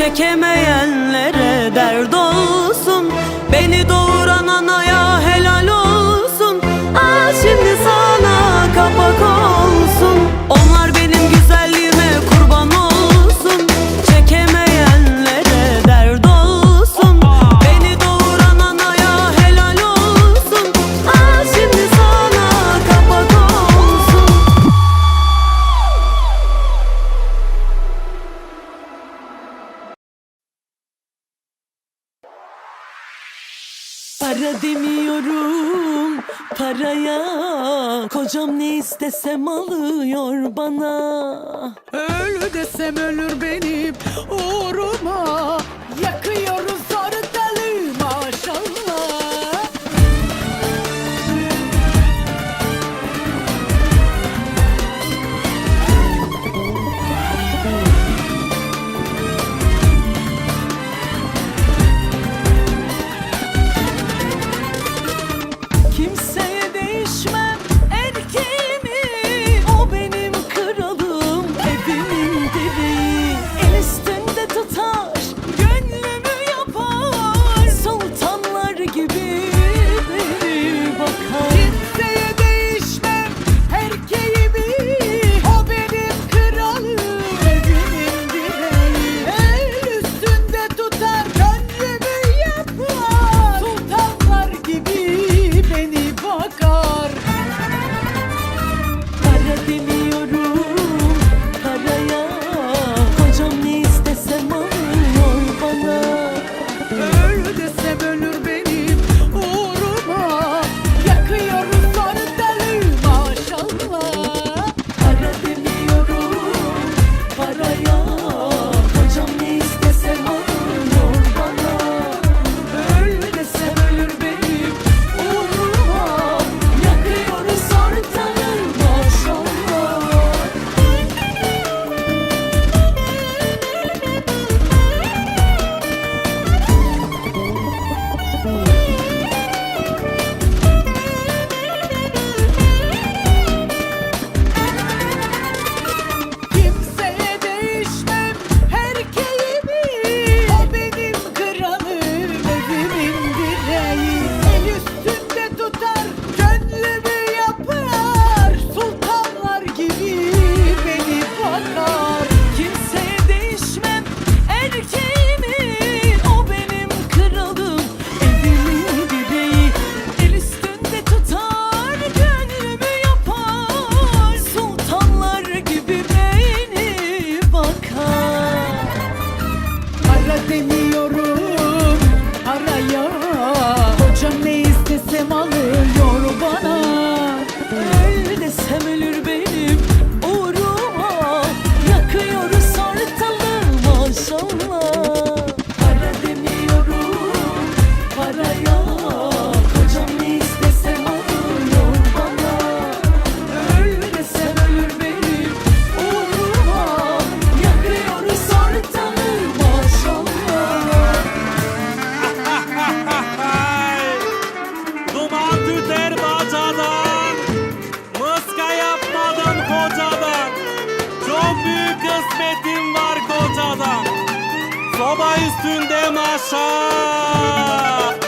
Çekemeyenlere derd ol demiyorum paraya. Kocam ne istesem alıyor bana. Ölü desem ölür benim uğruma. Yakıyoruz Sevmeli Muhabbetim var kocadan Soba üstünde maşa.